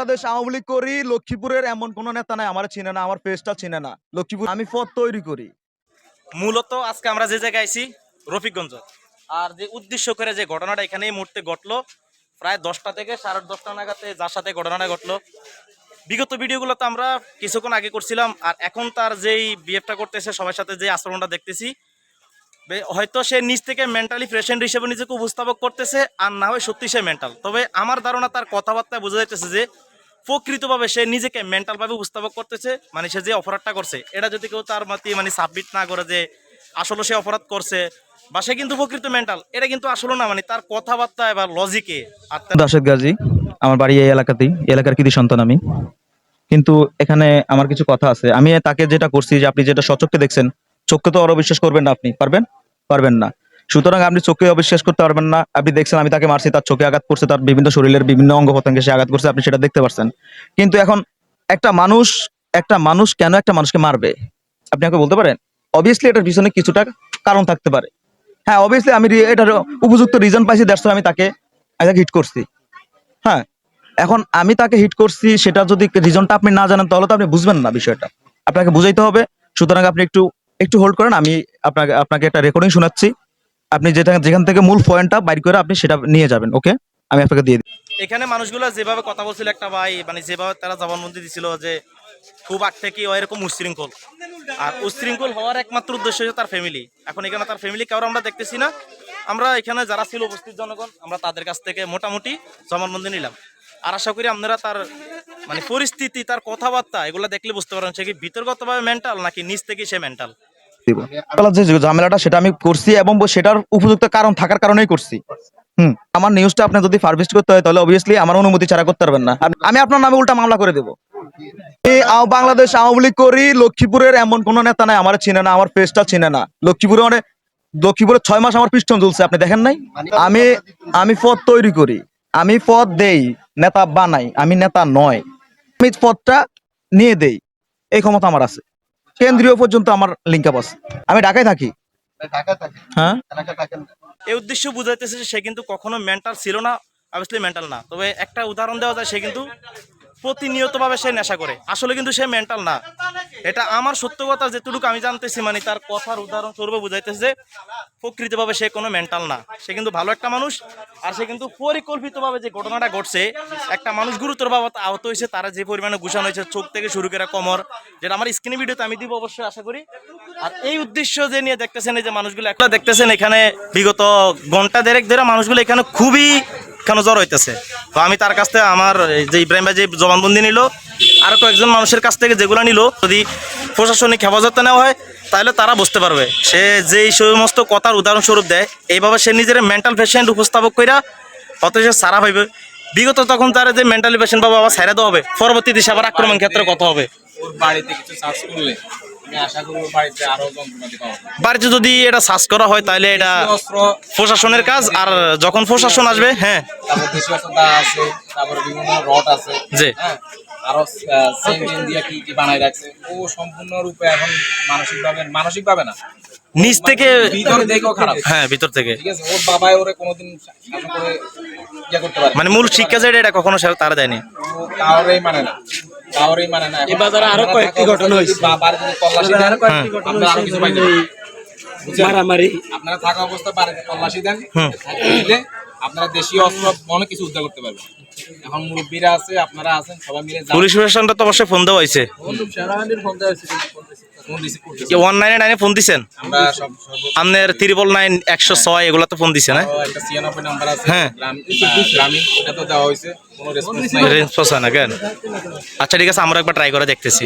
বাংলাদেশ আওয়ামী লীগ করি, লক্ষ্মীপুরের এমন কোন নেতা নাই, আমার চিনে না, আমার ফেসটা চিনে না। লক্ষ্মীপুর আমি পদ তৈরি করি। মূলত আজকে আমরা যে জায়গায় আইছি, রফিকগঞ্জ। আর যে উদ্দেশ্য করে যে ঘটনাটা এখানে এই মুহূর্তে ঘটলো, প্রায় দশটা থেকে সাড়ে দশটা নাগাতে যার সাথে ঘটনাটা ঘটলো। বিগত ভিডিওগুলো তো আমরা কিছুক্ষণ আগে করছিলাম, আর এখন তার যেই বিহেভটা করতেছে, সবার সাথে যে আচরণটা দেখতেছি হয়তো সে নিজ থেকে মেন্টালি পেশেন্ট হিসেবে নিজেকে উপস্থাপক করতেছে, আর না হয় সত্যি সে মেন্টাল তবে আমার ধারণা তার কথাবার্তায় বোঝা যাইতেছে যে প্রকৃতভাবে সে নিজেকে মেন্টাল ভাবে উপস্থাপক করতেছে মানে সে যে অপরাধটা করছে, এটা যদি কেউ তার মাতি মানে সাবমিট না করে যে আসলে সে অপরাধ করছে, বা সে কিন্তু প্রকৃত মেন্টাল এটা কিন্তু আসলে না মানে তার কথাবার্তা বা লজিকে দাশেদ গাজী, আমার বাড়ি এই এলাকাতেই এলাকার কৃতি সন্তান আমি। কিন্তু এখানে আমার কিছু কথা আছে। আমি তাকে যেটা করছি যে আপনি যেটা সচক্ষে দেখছেন, চোখকে তো আরও বিশ্বাস করবেন না আপনি, পারবেন? পারবেন না। সুতরাং আপনি চোখে অবিশ্বাস করতে পারবেন না। আপনি দেখছেন আমি তাকে মারছি, তার চোখে আঘাত করছে, তার বিভিন্ন শরীরের বিভিন্ন অঙ্গ প্রত্যঙ্গে সে আঘাত করছে, আপনি সেটা দেখতে পারছেন। কিন্তু এখন একটা মানুষ একটা মানুষ কেন একটা মানুষকে মারবে? আপনি আমাকে বলতে পারেন? অবভিয়াসলি এটার পিছনে কিছুটা কারণ থাকতে পারে। হ্যাঁ অবভিয়াসলি আমি এটার উপযুক্ত রিজন পাইছি দ্যাটস আমি তাকে হিট করছি। হ্যাঁ এখন আমি তাকে হিট করছি সেটা যদি রিজনটা আপনি না জানেন, তাহলে তো আপনি বুঝবেন না বিষয়টা। আপনাকে বুঝাইতে হবে। সুতরাং আপনি একটু একটু হোল্ড করেন, আমি আপনাকে আপনাকে একটা রেকর্ডিং শোনাচ্ছি। আপনি যেটা যেখান থেকে মূল পয়েন্টটা বাইর করে আপনি সেটা নিয়ে যাবেন ওকে আমি আপনাকে দিয়ে দিই। এখানে মানুষগুলো যেভাবে কথা বলছিল একটা ভাই মানে যেভাবে তারা জবানবন্দি দিছিল যে খুব আগ থেকে এরকম উশৃঙ্খল। আর উশৃঙ্খল হওয়ার একমাত্র উদ্দেশ্য হচ্ছে তার ফ্যামিলি এখন এখানে তার ফ্যামিলি কারও আমরা দেখতেছি না। আমরা এখানে যারা ছিল উপস্থিত জনগণ, আমরা তাদের কাছ থেকে মোটামুটি জবানবন্দি নিলাম। আর আশা করি আপনারা তার মানে পরিস্থিতি, তার কথাবার্তা, এগুলো দেখলে বুঝতে পারেন সে কি ভিতরগতভাবে মেন্টাল নাকি নিচ থেকে সে মেন্টাল দিব। যে ঝামেলাটা সেটা আমি করছি এবং সেটার উপযুক্ত কারণ থাকার কারণেই করছি। হুম আমার নিউজটা আপনি যদি ফারভেস্ট করতে হয় তাহলে অবভিয়াসলি আমার অনুমতি ছাড়া করতে পারবেন না। আমি আপনার নামে উল্টা মামলা করে দেবো। এই বাংলাদেশ আওয়ামী লীগ করি লক্ষ্মীপুরের এমন কোন নেতা নাই আমার চিনে না আমার ফেসটা চিনে না। লক্ষ্মীপুরে মানে লক্ষ্মীপুরে ছয় মাস আমার পিস্টন চলছে আপনি দেখেন নাই? আমি আমি পদ তৈরি করি। আমি পদ দেই নেতা বানাই আমি নেতা নয়। আমি পদটা নিয়ে দেই এই ক্ষমতা আমার আছে। কেন্দ্রীয় পর্যন্ত আমার লিঙ্ক আপ আছে। আমি ঢাকায় থাকি। হ্যাঁ? এই উদ্দেশ্য বুঝাইতেছে যে সে কিন্তু কখনো মেন্টাল ছিল না অবশ্যই মেন্টাল না। তবে একটা উদাহরণ দেওয়া যায় সে কিন্তু প্রতিনিয়তভাবে সে নেশা করে। আসলে কিন্তু সে মেন্টাল না। এটা আমার সত্য কথা যেটুকু আমি জানতেছি মানে তার কথার উদাহরণ স্বরূপে বুঝাইতেছে যে প্রকৃতভাবে সে কোনো মেন্টাল না। সে কিন্তু ভালো একটা মানুষ, আর সে কিন্তু পরিকল্পিতভাবে যে ঘটনাটা ঘটছে, একটা মানুষ গুরুতরভাবে আহত হয়েছে, তারা যে পরিমাণে ঘুষানো হয়েছে, চোখ থেকে শুরু করে কমর, যেটা আমার স্ক্রিনে ভিডিওতে আমি দিব অবশ্যই, আশা করি। আর এই উদ্দেশ্য যে নিয়ে দেখতেছেন এই যে মানুষগুলো একটা দেখতেছেন, এখানে বিগত ঘণ্টা দেড়েক ধরে মানুষগুলো এখানে খুবই এখানে জ্বর হইতেছে। তো আমি তার কাছ থেকে আমার যে ইব্রাহিম ভাই যে জবানবন্দি নিল, আর কয়েকজন মানুষের কাছ থেকে যেগুলো নিল, যদি প্রশাসনিক হেফাজতে নেওয়া হয়, তাহলে তারা বুঝতে পারবে। সে যেই সমস্ত কথার উদাহরণস্বরূপ দেয়, এইভাবে সে নিজের মেন্টাল পেশেন্ট উপস্থাপক কইরা, অথচ সারা পাইবে বিগত তখন তার যে মেন্টালি পেশেন্ট বাবা আবার ছাইরা দেওয়া হবে, পরবর্তী দিশে আবার আক্রমণ ক্ষেত্রে কথা হবে। বাড়িতে যদি এটা সার্চ করা হয় তাহলে এটা প্রশাসনের কাজ আর যখন প্রশাসন আসবে হ্যাঁ। জি। হ্যাঁ। আরও দিয়ে কি কি বানাই রাখছে ও সম্পূর্ণ এখন মানসিক ভাবে না। নিচ থেকে ভিতর দেখো খারাপ। হ্যাঁ ভিতর থেকে। ঠিক আছে ওর বাবাই ওরে কোনোদিন শাসন করে ইয়ে করতে পারে মানে মূল শিক্ষা যেটা এটা কখনো তারা দেয়নি। কাউরেই মানে না। কাউরেই মানে না। এই বাজারে আরও কয়েকটি ঘটনা হয়েছে। বাবার যদি তল্লাশি দেন আপনারা আরও কিছু পাইতে মারামারি। আপনারা থাকা অবস্থা বাড়িতে তল্লাশি দেন দিলে আপনারা দেশীয় অস্ত্র অনেক কিছু উদ্ধার করতে পারবেন। এখন মুরব্বীরা আছে আপনারা আছেন সবাই মিলে পুলিশ প্রশাসনটা তো অবশ্যই ফোন দেওয়া হয়েছে। নাইনে নাইনে ফোন দিছেন? আপনার ত্রিপল নাইন একশো ছয় এগুলো তো ফোন দিছে না? হ্যাঁ। আচ্ছা ঠিক আছে আমরা একবার ট্রাই করে দেখতেছি।